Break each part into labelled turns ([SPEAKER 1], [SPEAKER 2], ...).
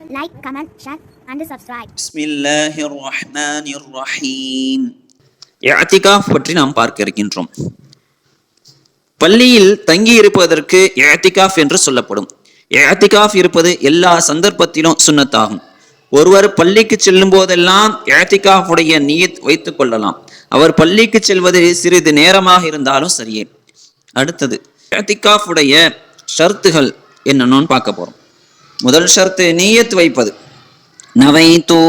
[SPEAKER 1] Like comment share and
[SPEAKER 2] subscribe பிஸ்மில்லாஹிர் ரஹ்மானிர் ரஹீம் இஅ்திகாஃப் பற்றி நாம் பார்க்க இருக்கின்றோம். பள்ளியில் தங்கி இருப்பதற்கு இஅ்திகாஃப் என்று சொல்லப்படும். இஅ்திகாஃப் இருப்பது எல்லா சந்தர்ப்பத்திலும் சுன்னத்தாகும் ஒருவர் பள்ளிக்கு செல்லும் போதெல்லாம் இஅ்திகாஃபுடைய நீயத் வைத்துக் கொள்ளலாம். அவர் பள்ளிக்கு செல்வது சிறிது நேரமாக இருந்தாலும் சரியே. அடுத்தது இஅ்திகாஃபுடைய ஷர்த்துகள் என்னன்னு பார்க்க போறோம். முதல் ஷர்த்து நீயத்து வைப்பது. நவைத்து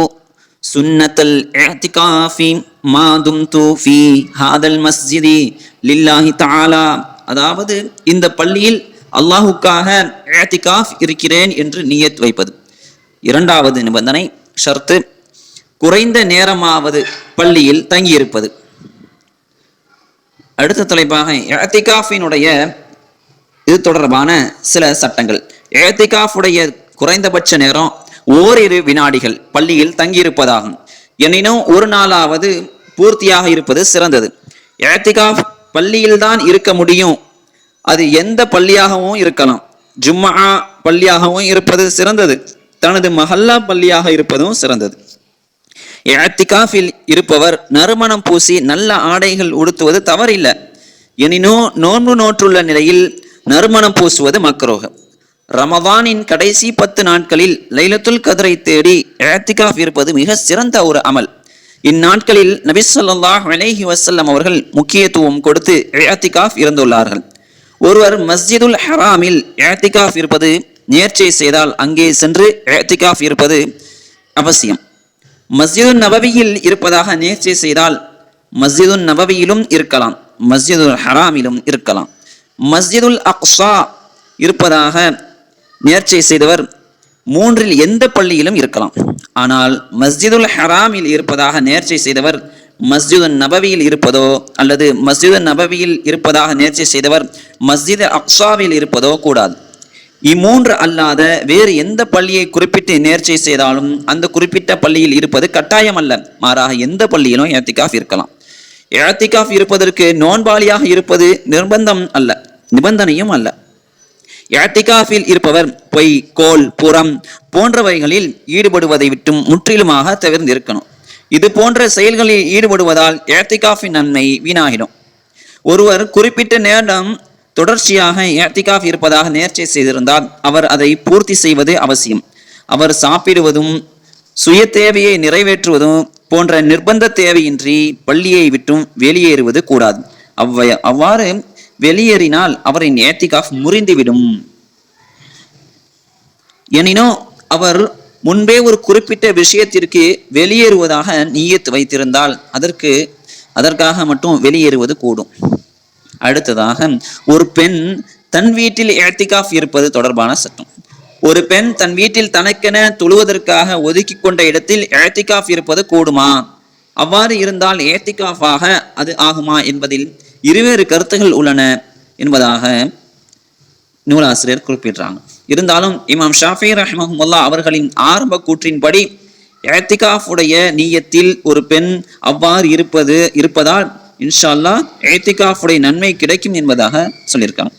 [SPEAKER 2] சுன்னத்தல் ஏத்திகாஃபி மாதும் தூஃபி ஹாதல் மஸ்ஜிதி லில்லாஹி தாலா அதாவது இந்த பள்ளியில் அல்லாஹுக்காக ஏத்திகாஃப் இருக்கிறேன் என்று நீயத் வைப்பது. இரண்டாவது நிபந்தனை ஷர்த்து குறைந்த நேரமாவது பள்ளியில் தங்கியிருப்பது. அடுத்த தலைப்பாக ஏத்திகாஃபினுடைய இது தொடர்பான சில சட்டங்கள். ஏத்திகாஃபுடைய குறைந்தபட்ச நேரம் ஓரிரு வினாடிகள் பள்ளியில் தங்கியிருப்பதாகும். எனினும் ஒரு நாளாவது பூர்த்தியாக இருப்பது சிறந்தது. ஏத்திகாஃப் பள்ளியில்தான் இருக்க முடியும். அது எந்த பள்ளியாகவும் இருக்கலாம். ஜும்மா பள்ளியாகவும் இருப்பது சிறந்தது. தனது மஹல்லா பள்ளியாக இருப்பதும் சிறந்தது. ஏத்திகாஃபில் இருப்பவர் நறுமணம் பூசி நல்ல ஆடைகள் உடுத்துவது தவறில்லை. எனினும் நோன்பு நோற்றுள்ள நிலையில் நறுமணம் பூசுவது மக்ரோகம். ரமதானின் கடைசி பத்து நாட்களில் லைலத்துல் கதரை தேடி ஏத்திகாஃப் இருப்பது மிக சிறந்த ஒரு அமல். இந்நாட்களில் நபிசல்லாஹ் ஸல்லல்லாஹு வசல்லம் அவர்கள் முக்கியத்துவம் கொடுத்து ஏத்திகாஃப் இருந்துள்ளார்கள். ஒருவர் மஸ்ஜிதுல் ஹராமில் ஏத்திகாஃப் இருப்பது நேர்ச்சை செய்தால் அங்கே சென்று ஏத்திகாஃப் இருப்பது அவசியம். மஸ்ஜிதுன் நபவியில் இருப்பதாக நேர்ச்சை செய்தால் மஸ்ஜிதுன் நபவியிலும் இருக்கலாம் மஸ்ஜிதுல் ஹராமிலும் இருக்கலாம். மஸ்ஜிதுல் அக்ஸா இருப்பதாக நேர்ச்சை செய்தவர் மூன்றில் எந்த பள்ளியிலும் இருக்கலாம். ஆனால் மஸ்ஜிதுல் ஹராமில் இருப்பதாக நேர்ச்சி செய்தவர் மஸ்ஜிது நபவியில் இருப்பதோ அல்லது மஸ்ஜிதுன் நபவியில் இருப்பதாக நேர்ச்சி செய்தவர் மஸ்ஜித் அக்ஸாவில் இருப்பதோ கூடாது. இம்மூன்று அல்லாத வேறு எந்த பள்ளியை குறிப்பிட்டு நேர்ச்சை செய்தாலும் அந்த குறிப்பிட்ட பள்ளியில் இருப்பது கட்டாயம் அல்ல மாறாக எந்த பள்ளியிலும் ஏத்திகாஃப் இருக்கலாம். ஏத்திகாஃப் இருப்பதற்கு நோன்பாளியாக இருப்பது நிர்பந்தம் அல்ல. நிபந்தனையும் அல்ல. ஏத்திகாஃபில் இருப்பவர் பொய் கோல் புறம் போன்றவைகளில் ஈடுபடுவதை விட்டும் முற்றிலுமாக தவிர்ந்திருக்கணும். இது போன்ற செயல்களில் ஈடுபடுவதால் ஏத்திகாஃபின் நன்மை வீணாகிடும். ஒருவர் குறிப்பிட்ட நேரம் தொடர்ச்சியாக ஏத்திகாஃப் இருப்பதாக நேர்ச்சை செய்திருந்தால் அவர் அதை பூர்த்தி செய்வது அவசியம். அவர் சாப்பிடுவதும் சுய தேவையை நிறைவேற்றுவதும் போன்ற நிர்பந்த தேவையின்றி பள்ளியை விட்டும் வெளியேறுவது கூடாது. அவ்வை அவ்வாறு வெளியேறினால் அவரின் ஏத்திகாஃப் முறிந்துவிடும். எனினும் அவர் முன்பே ஒரு குறிப்பிட்ட விஷயத்திற்கு வெளியேறுவதாக நீயத்து வைத்திருந்தால் அதற்கு அதற்காக மட்டும் வெளியேறுவது கூடும். அடுத்ததாக ஒரு பெண் தன் வீட்டில் ஏத்திகாஃப் இருப்பது தொடர்பான சட்டம். ஒரு பெண் தன் வீட்டில் தனக்கென தொழுவதற்காக ஒதுக்கி கொண்ட இடத்தில் ஏத்திகாஃப் இருப்பது கூடுமா? அவ்வாறு இருந்தால் ஏத்திகாஃபாக அது ஆகுமா என்பதில் இருவேறு கருத்துகள் உள்ளன என்பதாக நூலாசிரியர் குறிப்பிடுறாங்க. இருந்தாலும் இமாம் ஷாஃபி ரஹ்மஹமுல்லா அவர்களின் ஆரம்ப கூற்றின்படி ஏத்திகாஃபுடைய நீயத்தில் ஒரு பெண் அவ்வாறு இருப்பது இருப்பதால் இன்ஷால்லா ஏத்திகாஃபுடைய நன்மை கிடைக்கும் என்பதாக சொல்லியிருக்காங்க.